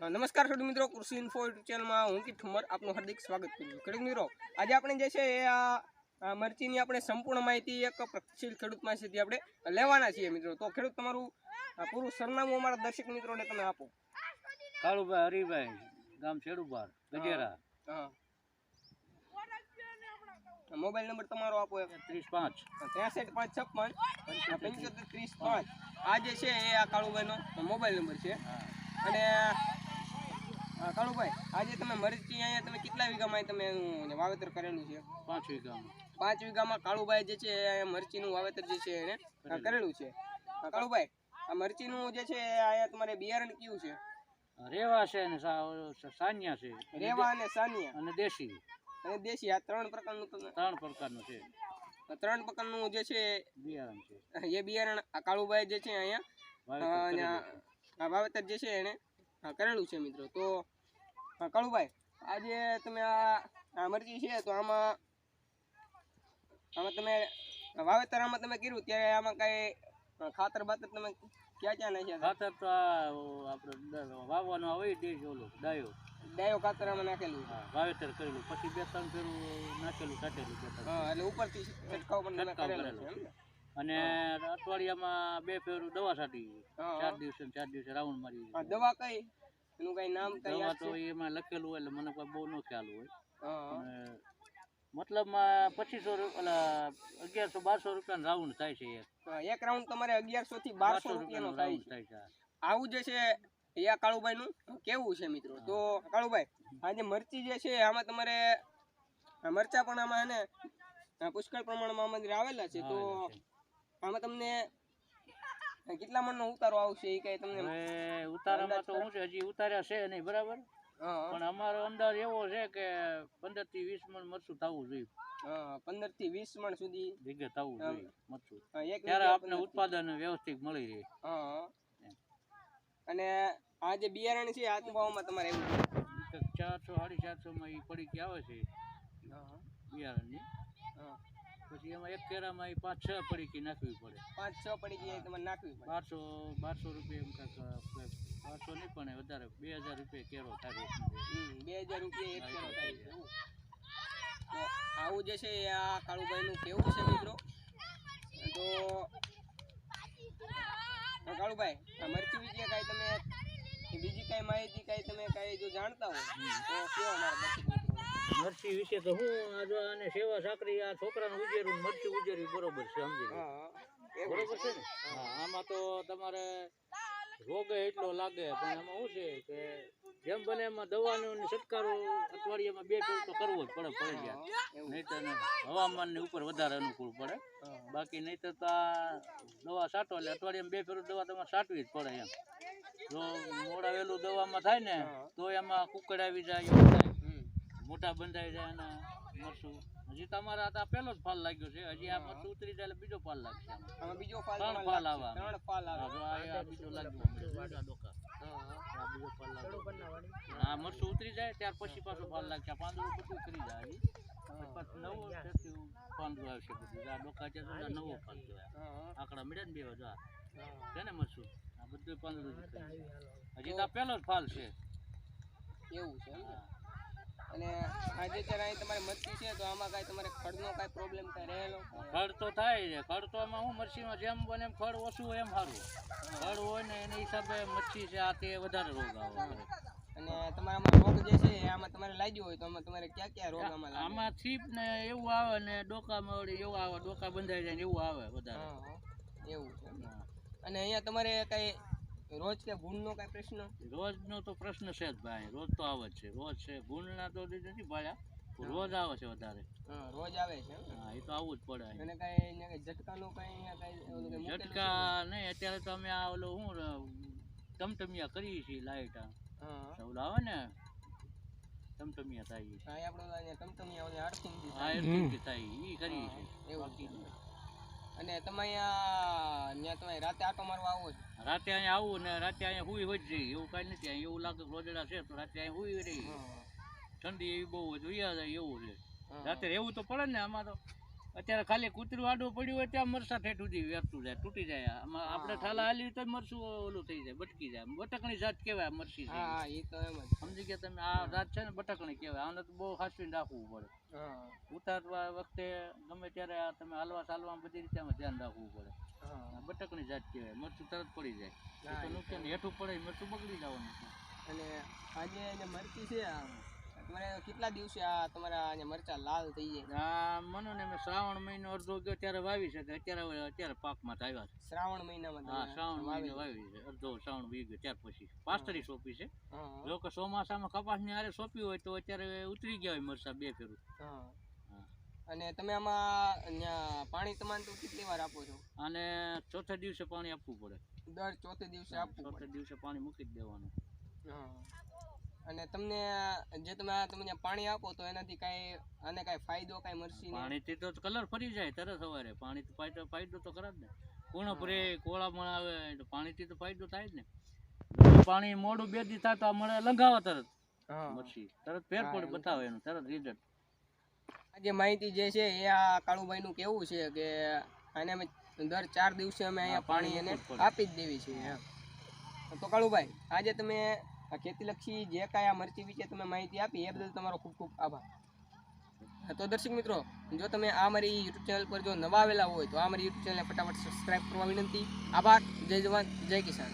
નમસ્કાર ખેડૂત મિત્રો કૃષિ ઇન્ફો યુટ્યુબ ચેનલમાં હું કી ઠુમર આપનું હાર્દિક સ્વાગત કરું છું. ખેડૂત મિત્રો આજે આપણે જે છે એ આ મરચીની આપણે સંપૂર્ણ માહિતી એક પ્રક્ષીલ ખેડૂત માહિતી આપણે લેવાના છીએ મિત્રો. તો ખેડૂત તમારું પૂરું સરનામું અમારા દર્શક મિત્રોને તમે આપો. કાળુભાઈ હરિભાઈ ગામ છેડુબાર ગજેરા. હા. મોબાઈલ નંબર તમારો આપો ત્રીસ પાંચ. ત્રેસઠ પાંચ છપ્પન. પંચોતેર. ત્રીસ પાંચ. આ જે છે એ આ કાળુભાઈનો મોબાઈલ નંબર છે. અને કાળુભાઈ આજે તમે મરચી અહીંયા તમે કેટલા વીઘામાં તમે વાવેતર કરેલું છે? પાંચ વીઘામાં. પાંચ વીઘામાં કાળુભાઈ જે છે મરચીનું વાવેતર જે છે એને કરેલું. છે. કાળુભાઈ આ મરચીનું જે છે અહીંયા તમારે બિયારણ કયું છે? રેવા છે ને સા- છે. રેવા અને સાનિયા. અને દેશી. અને દેશી આ ત્રણ પ્રકારનું ત્રણ પ્રકારનું છે. ત્રણ પ્રકારનું જે છે બિયારણ છે. એ બિયારણ આ કાળુભાઈ જે છે અહીંયા વાવેતર જે છે એને કરેલું છે મિત્રો. તો કાળુભાઈ આજે તમે આ મરચી છે તો આમાં આમાં તમે વાવેતર આમાં તમે કર્યું? ત્યારે આમાં કઈ ખાતર બાતર તમે ક્યાં ક્યાં નાખ્યા ખાતર તો આપણે વાવવાનું હોય દેશ ઓલું ડાયો ડાયો ખાતર આમાં નાખેલું વાવેતર કરેલું. પછી બે ત્રણ ફેરું નાખેલું કાઢેલું હા એટલે ઉપરથી છંટકાવ પણ કરેલો છે એમ ને? અને અઠવાડિયામાં બે ફેરું દવા છાંટી. ચાર દિવસે ચાર દિવસે રાઉન્ડ મારી દવા કઈ? એનું કઈ નામ કઈ દવા તો એમાં લખેલું હોય એટલે મને કોઈ બહુ ન ખ્યાલ હોય. મતલબમાં પચીસો રૂપિયા અગિયારસો બારસો રૂપિયાનો રાઉન્ડ થાય છે એક. રાઉન્ડ તમારે અગિયારસો થી બારસો રૂપિયાનો થાય છે થાય છે. આવું જે છે એ આ કાળુભાઈ નું કેવું છે મિત્રો? તો કાળુભાઈ આ જે મરચી જે છે આમાં તમારે મરચા પણ આમાં હે ને પુષ્કળ પ્રમાણમાં આમાં આવેલા છે તો. આમાં તમને કેટલા મણનો ઉતારો આવશે એ કઈ તમને ઉતારામાં તો શું છે હજી ઉતાર્યા છે નહીં બરાબર? હા પણ અમારો અંદાજ એવો છે કે પંદરથી વીસ મણ મરચું થવું જોઈએ. હા પંદરથી વીસ મણ સુધી. ભેગે થવું જોઈએ મરચું. હા, ત્યારે વીઘે આપણે 15 થી. ઉત્પાદન વ્યવસ્થિત મળી રહે. હા હા. અને આ જે બિયારણ છે આ ભાવમાં તમારે એવું ચારસો સાડી ચારસો માં એ પડીકી આવે છે હા. બિયારણની. હા. પછી એમાં એક કેરામાં એ પાંચ છ પડીકી નાખવી પડે. પાંચ છ પડી ગયા તમારે નાખવી પડે. બારસો બારસો રૂપિયા એમ કાંક બારસો નહીં પણ વધારે બે હજાર રૂપિયા કેરો થાય બે હજાર રૂપિયા એક કેરો થાય. તો આવું જે છે એ આ કાળુભાઈનું કેવું છે મિત્રો? તો કાળુભાઈ મરચી વિશે કાંઈ તમે બીજી કાંઈ માહિતી કાંઈ તમે કાંઈ જો જાણતા હો તો કયો અમારા મરચી વિશે તો હું આ જો આને સેવા સાકરી આ છોકરાનું ઉજેરું મરચી ઉજેરવી બરોબર છે સમજી બરોબર છે ને? હા આમાં તો તમારે રોગ એટલો લાગે પણ એમાં શું છે કે જેમ બને એમાં દવાનો છટકારો અઠવાડિયામાં બે ફેર તો કરવો જ પડે પડે હા, નહીં તો હવામાનની ઉપર વધારે અનુકૂળ પડે. બાકી નહીં તો આ દવા સાટો એટલે અઠવાડિયામાં બે ફેર દવા તમારે સાટવી જ પડે એમ. જો મોડા વહેલું દવામાં થાય ને તો એમાં કુકડ આવી જાય. મોટા બંધાઈ જાય એના મરસું. હજી તમારા આ પહેલો જ ફાલ લાગ્યો છે. હજી આ મરસું ઉતરી જાય એટલે બીજો ફાલ લાગશે આમાં. બીજો ફાલ ત્રણ ફાલ. આવે. ત્રણ ફાલ આવે. આ બીજો લાગ્યો. ડોકા. હા હા. બીજો ફાલ લાગ્યો. આ મરસું ઉતરી જાય ત્યાર પછી પાછો ફાલ લાગશે. પાંદડું બધું કરી જાય હજી. નવો પાંદડું આવશે બધું. આ ડોકા છે નવો ફાલ હા આકડા મળ્યા ને બે હજાર. છે ને મરસું? આ બધું પાંદડું જ હજી તો આ પહેલો જ ફાલ છે. એવું છે ને? અને આજે ત્યારે અહીં તમારે મરચી છે તો આમાં કાંઈ તમારે ખડનો કાંઈ પ્રોબ્લેમ કાંઈ રહેલો? ખડ તો થાય છે. ખડ તો આમાં હું મરચીમાં જેમ બને એમ ખડ ઓછું હોય એમ સારું. ખડ હોય ને એના હિસાબે મચ્છી છે આ તે વધારે રોગ આવે. અને તમારામાં રોગ જે છે આમાં તમારે લાગ્યો હોય તો આમાં તમારે ક્યાં ક્યાં રોગ આમાં આમાં છીપ ને એવું આવે ને ડોકામાં વળી એવું આવે ડોકા બંધાઈ જાય ને એવું આવે વધારે. એવું છે. અને અહીંયા તમારે કાંઈ રોજ કે ભૂંડનો કાંઈ પ્રશ્ન? રોજનો તો પ્રશ્ન છે જ ભાઈ રોજ તો આવે છે રોજ છે. ભૂલના તો નથી પાડ્યા રોજ આવે છે વધારે. હા રોજ આવે છે હા એ તો આવું જ પડે અને કાંઈ કાંઈ ઝટકાનું કાંઈ? ઝટકા નહીં અત્યારે તો અમે આ ઓલું શું ટમટમિયા કરીએ છીએ લાઈટ હા. ઓલું આવે ને ટમટમિયા થાય. હા આપણે ટમટમિયા ઓલી થાય. એ કરીએ છીએ. એવું. અને તમે અહીંયા ત્યાં તમે રાતે આટો મારવા આવો છો? રાતે અહીંયા આવું ને રાતે અહીંયા હુઈ હોય જ એવું કાંઈ નથી. અહીંયા એવું લાગે રોજડા છે તો રાતે અહીંયા હુઈ રહી. ઠંડી એવી બહુ જાય એવું છે. રાતે રહેવું તો પડે ને આમાં તો. અત્યારે ખાલી કૂતરું આડું પડ્યું હોય ત્યાં મરસા ઠેઠ સુધી વેરતું જાય તૂટી જાય. આમાં આપણે ઠાલા હાલી તો મરસું ઓલું થઈ જાય બટકી જાય. બટકણી જાત કહેવાય મરસી હા એ તો એમ જ. સમજી ગયા તમે આ જાત છે ને બટકણી કહેવાય. આને તો બહુ સાચવીને રાખવું પડે. ઉતારવા વખતે ગમે ત્યારે આ તમે હાલવા ચાલવા બધી રીતે આમાં ધ્યાન રાખવું પડે. બટકણી જાત કહેવાય. મરચું તરત પડી જાય. તો નુકસાન હેઠું પડે મરચું બગડી જવાનું અને આજે જે મરચી છે આ તમારે કેટલા દિવસે આ તમારા મરચા લાલ થઈ જાય? આ મનો ને મેં શ્રાવણ મહિનો અડધો ગયો ત્યારે વાવી છે અત્યારે અત્યારે પાકમાં આવ્યા છે. શ્રાવણ મહિનામાં હા શ્રાવણ મહિનો વાવી છે. અડધો શ્રાવણ વી ગયો ત્યાર પછી. પાસ્તરી સોંપી છે. જો કે ચોમાસામાં કપાસની આરે સોંપી હોય તો અત્યારે ઉતરી ગયા હોય મરસા બે ફેરું. હા. હા. અને તમે આમાં પાણી તમારે તો કેટલી વાર આપો છો? અને ચોથા દિવસે પાણી આપવું પડે. દર ચોથે દિવસે આપવું ચોથે દિવસે પાણી મૂકી જ દેવાનું. હા. અને તમને જે તમે તમને તમે પાણી આપો તો એનાથી કાંઈ આને કાંઈ ફાયદો કાંઈ મળશે પાણીથી તો કલર ફરી જાય તરત સવારે. પાણી ફાયદો તો ખરા જ ને. પૂર્ણ ફરે કોળામણ આવે તો પાણીથી તો ફાયદો થાય જ ને. પાણી મોડું બે દી થાય તો મળે લંઘાવા તરત. મરસી તરત ફેર પડે બતાવે એનું તરત રિઝલ્ટ આજે માહિતી જે છે એ આ કાળુભાઈ નું કેવું છે કે આને અમે દર ચાર દિવસે અમે અહીંયા પાણી એને. આપી જ દેવી છે તો કાળુભાઈ આજે તમે આ ખેતીલક્ષી જે કાંઈ આ મરચી વિશે તમે માહિતી આપી, એ બદલ તમારો ખૂબ ખૂબ આભાર. તો દર્શક મિત્રો, જો તમે આ મારી યુટ્યુબ ચેનલ પર જો નવા આવેલા હોય, તો આ મારી યુટ્યુબ ચેનલને ફટાફટ સબસ્ક્રાઈબ કરવા વિનંતી. આભાર, જય જવાન, જય કિસાન.